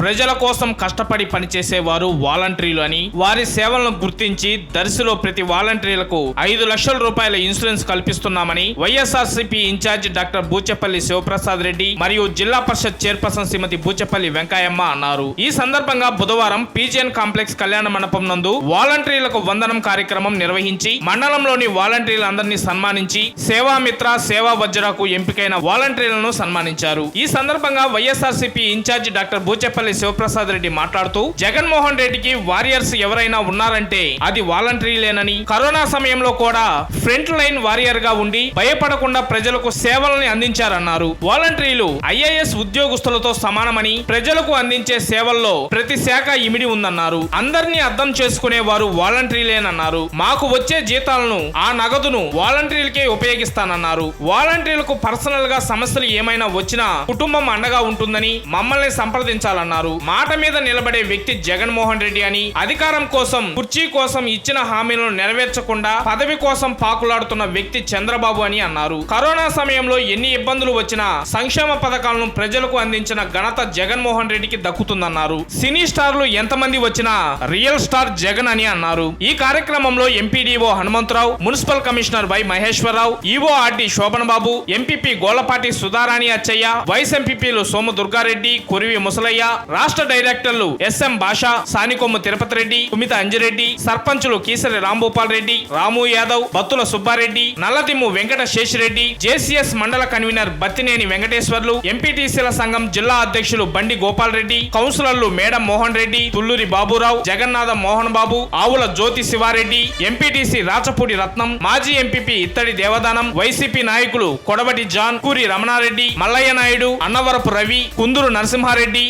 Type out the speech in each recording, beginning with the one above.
ప్రజల కోసం కష్టపడి పనిచేసేవారు వాలంటీర్లు అని వారి సేవలను గుర్తించి దర్శిలో ప్రతి వాలంటీర్లకు ఐదు లక్షల రూపాయల insurance కల్పిస్తున్నామని YSRCP in charge doctor Buchepalli Sivaprasad Reddy మరియు జిల్లా పరిషత్ చైర్పర్సన్ శ్రీమతి బూచెపల్లి వెంకయ్యమ్మ అన్నారు. ఈ సందర్భంగా బుధవారం పీజీఎన్ కాంప్లెక్స్ కళ్యాణ మండపం నందు వాలంటీర్లకు వందనం కార్యక్రమం నిర్వహించి మండలంలోని వాలంటీర్లందరినీ సన్మానించి సేవామిత్ర సేవా వజ్రకు ఎంపికైన వాలంటీర్లను సన్మానించారు. ఈ సందర్భంగా YSRCP in charge doctor Buchepalli Sivaprasad Reddy మాట్లాడుతూ జగన్మోహన్ రెడ్డికి వారియర్స్ ఎవరైనా ఉన్నారంటే అది వాలంటరీలేనని కరోనా సమయంలో కూడా ఫ్రంట్ లైన్ వారియర్గా ఉండి భయపడకుండా ప్రజలకు సేవలను అందించారన్నారు. వాలంటరీలు ఐఏఎస్ ఉద్యోగస్తులతో సమానమని ప్రజలకు అందించే సేవల్లో ప్రతి శాఖ ఇమిడి ఉందన్నారు. అందరినీ అర్థం చేసుకునే వారు వాలంటరీలేనన్నారు. మాకు వచ్చే జీతాలను ఆ నగదును వాలంటరీలకే ఉపయోగిస్తానన్నారు. వాలంటరీలకు పర్సనల్గా సమస్యలు ఏమైనా వచ్చినా కుటుంబం అండగా ఉంటుందని మమ్మల్ని సంప్రదించాలన్నారు. మాట మీద నిలబడే వ్యక్తి జగన్మోహన్ రెడ్డి అని అధికారం కోసం కుర్చీ కోసం ఇచ్చిన హామీలను నెరవేర్చకుండా పదవి కోసం పాకులాడుతున్న వ్యక్తి చంద్రబాబు అని అన్నారు. కరోనా సమయంలో ఎన్ని ఇబ్బందులు వచ్చినా సంక్షేమ పథకాలను ప్రజలకు అందించిన ఘనత జగన్మోహన్ రెడ్డికి దక్కుతుందన్నారు. సినీ స్టార్లు ఎంతమంది వచ్చినా రియల్ స్టార్ జగన్ అని అన్నారు. ఈ కార్యక్రమంలో MPDO Hanumantharao municipal commissioner Y Maheswararao EO RD Shobhan Babu MPP Golapati Sudharani Achaiah vice ఎంపీపీలు సోము దుర్గారెడ్డి కురివి ముసలయ్య రాష్ట్ర డైరెక్టర్లు ఎస్ఎం భాష సానికొమ్ము తిరుపతి రెడ్డి కుమిత అంజిరెడ్డి సర్పంచులు కీసరి రాంభూపాల్ రెడ్డి రాము యాదవ్ బత్తుల సుబ్బారెడ్డి నల్లదిమ్ము వెంకట శేషిరెడ్డి జేసీఎస్ మండల కన్వీనర్ బత్తినేని వెంకటేశ్వర్లు ఎంపీటీసీల సంఘం జిల్లా అధ్యక్షులు బండి గోపాల్ రెడ్డి కౌన్సిలర్లు మేడం మోహన్ రెడ్డి తుల్లూరి బాబురావు జగన్నాథ మోహన్ బాబు ఆవుల జ్యోతి శివారెడ్డి ఎంపీటీసీ రాచపూడి రత్నం మాజీ ఎంపీపీ ఇత్తడి దేవదానం వైసీపీ నాయకులు కొడవటి జాన్ కూరి రమణారెడ్డి మల్లయ్య నాయుడు అన్నవరపు రవి కుందూరు నరసింహారెడ్డి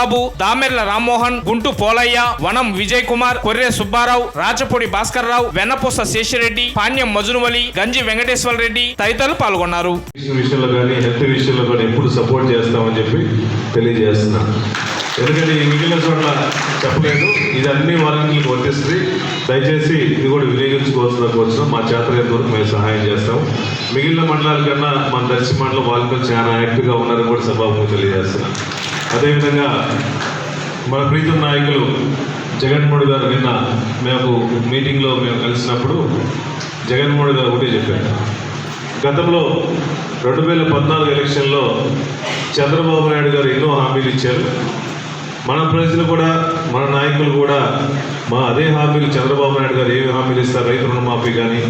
బాబు దామెర్ల రామ్మోహన్ గుంటు పోలయ్య వనం విజయ్ కుమార్ కొర్రె సుబ్బారావు రాచపూడి భాస్కర్ రావు వెన్నపూస శేషిరెడ్డి పాణ్యం మజునువలి గంజి వెంకటేశ్వర రెడ్డి తదితరులు పాల్గొన్నారు. విషయంలో కానీ హెల్త్ విషయంలో కానీ ఎప్పుడు సపోర్ట్ చేస్తామని చెప్పి తెలియజేస్తున్నా. ఎందుకంటే ఈ మిగిలిన చోట్ల చెప్పలేదు. ఇది అన్ని వారానికి వర్తిస్తుంది. దయచేసి ఇది కూడా వినియోగించుకోవాల్సిన కోసం మా చేతనంత వరకు మేము సహాయం చేస్తాం మిగిలిన మండలాల కన్నా మన దర్శి మండలం వాళ్ళు చాలా యాక్టివ్గా ఉన్నారని కూడా సభాముఖం తెలియజేస్తున్నాం. అదేవిధంగా మన ప్రీతం నాయకులు జగన్మోహన్ గారు నిన్న మేము మీటింగ్లో మేము కలిసినప్పుడు జగన్మోహన్ గారు ఒకటే చెప్పారు. గతంలో రెండు వేల పద్నాలుగు ఎలక్షన్లో చంద్రబాబు నాయుడు గారు ఎన్నో హామీలు ఇచ్చారు. మన ప్రజలు కూడా మన నాయకులు కూడా మా అదే హామీలు చంద్రబాబు నాయుడు గారు ఏమి హామీలు ఇస్తారు? రైతు రుణమాఫీ కానీ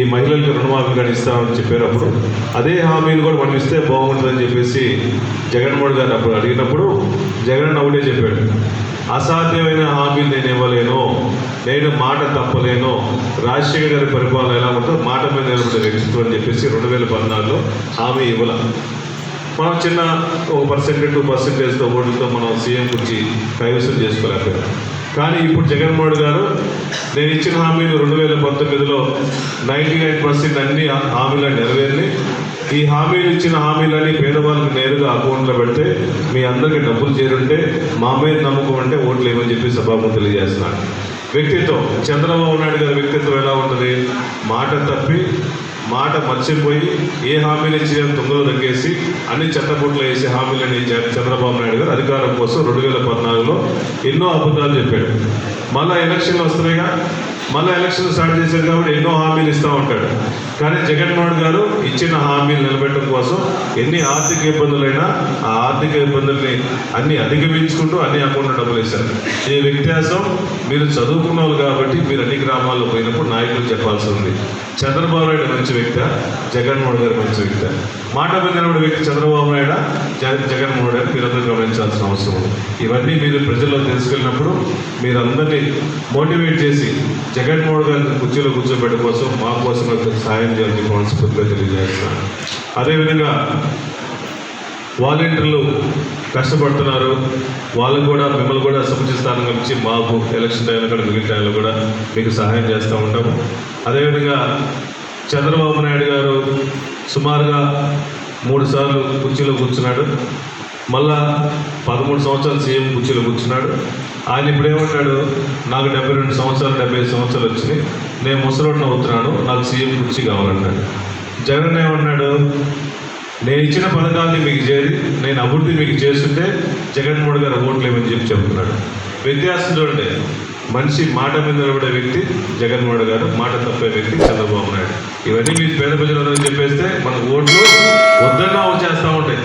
ఈ మహిళలకు రుణమాఫీ కానీ ఇస్తామని చెప్పేటప్పుడు అదే హామీలు కూడా మనం ఇస్తే బాగుంటుందని చెప్పేసి జగన్మోహన్ గారు అప్పుడు అడిగినప్పుడు జగన్ ఒకటే చెప్పాడు. అసాధ్యమైన హామీలు నేను ఇవ్వలేను నేను మాట తప్పలేను రాజశేఖర్ గారి పరిపాలన ఎలా ఉంటుందో మాట మీద నిలబడే వ్యక్తిత్వం అని చెప్పేసి రెండు వేల పద్నాలుగులో హామీ ఇవ్వాల. మనం చిన్న ఒక పర్సెంటేజ్ టూ పర్సెంటేజ్తో ఓట్లతో మనం సీఎం గురించి కైవసం చేసుకోలేకపోయాం. కానీ ఇప్పుడు జగన్మోహన్ గారు నేను ఇచ్చిన హామీలు రెండు వేల పంతొమ్మిదిలో నైంటీ నైన్ పర్సెంట్ అన్ని హామీలు నెరవేరినాయి ఈ హామీలు ఇచ్చిన హామీలని పేదవాళ్ళకి నేరుగా అకౌంట్లో పెడితే మీ అందరికీ డబ్బులు చేరుంటే మా మీద నమ్మకం అంటే ఓట్లు ఏమని చెప్పి సభకు తెలియజేస్తున్నాను. వ్యక్తిత్వం చంద్రబాబు నాయుడు గారి వ్యక్తిత్వం ఎలా ఉంటుంది? మాట తప్పి మాట మర్చిపోయి ఏ హామీలు ఇచ్చి తొందరలో తగ్గేసి అన్ని చట్టపూట్లు వేసి హామీలని చంద్రబాబు నాయుడు గారు అధికారం కోసం రెండు వేల పద్నాలుగులో ఎన్నో అబద్ధాలు చెప్పాడు. మళ్ళీ ఎలక్షన్లు వస్తున్నాయిగా? మళ్ళీ ఎలక్షన్ స్టార్ట్ చేశారు కాబట్టి ఎన్నో హామీలు ఇస్తూ ఉంటాడు. కానీ జగన్మోహన్ గారు ఇచ్చిన హామీలు నిలబెట్టడం కోసం ఎన్ని ఆర్థిక ఇబ్బందులైనా ఆ ఆర్థిక ఇబ్బందుల్ని అన్ని అధిగమించుకుంటూ అన్ని అకౌంట్లో డబ్బులు ఇస్తారు ఈ వ్యత్యాసం మీరు చదువుకున్న వాళ్ళు కాబట్టి మీరు అన్ని గ్రామాల్లో పోయినప్పుడు నాయకులు చెప్పాల్సి ఉంది. చంద్రబాబు నాయుడు మంచి వ్యక్తి జగన్మోహన్ గారు మంచి వ్యక్తి. మాట మీద వ్యక్తి చంద్రబాబు నాయుడు జగన్ జగన్మోహన్ గారు మీరందరూ గమనించాల్సిన అవసరం ఉంది. ఇవన్నీ మీరు ప్రజల్లో తీసుకెళ్ళినప్పుడు మీరందరినీ మోటివేట్ చేసి జగన్మోహన్ గారిని కుర్చీలో కూర్చోబెట్టడం కోసం మా కోసం సాయం సహాయం చేయాలని మనస్ఫూర్తిగా తెలియజేస్తున్నాను. అదేవిధంగా వాలంటీర్లు కష్టపడుతున్నారు. వాళ్ళు కూడా మిమ్మల్ని కూడా సముచిత స్థానం ఇచ్చి మాకు ఎలక్షన్ టైంలో కూడా మిగిలిన టైంలో కూడా మీకు సహాయం చేస్తూ ఉంటాము. అదేవిధంగా చంద్రబాబు నాయుడు గారు సుమారుగా మూడు సార్లు కుర్చీలో కూర్చున్నాడు. మళ్ళా పదమూడు సంవత్సరాలు సీఎం కుర్చీలో కూర్చున్నాడు. ఆయన ఇప్పుడు ఏమంటాడు? నాకు డెబ్బై రెండు సంవత్సరాలు డెబ్బై ఐదు సంవత్సరాలు వచ్చినాయి. నేను ముసలోడిని అవుతున్నాను. నాకు సీఎం కుర్చీ కావాలన్నాడు జగన్ ఏమన్నాడు? నేను ఇచ్చిన పథకాన్ని మీకు చేరి నేను అభివృద్ధి మీకు చేస్తుంటే జగన్మోహన్ గారు ఓట్లేమని చెప్పి చెప్తున్నాడు. వ్యత్యాసం చూడండి. మనిషి మాట మీద నిలబడే వ్యక్తి జగన్మోహన్ గారు మాట తప్పే వ్యక్తి చంద్రబాబు నాయుడు. ఇవన్నీ మీరు పేద ప్రజలందరూ చెప్పేస్తే మన ఓట్లు వద్దన్నా వచ్చేస్తూ ఉంటాయి.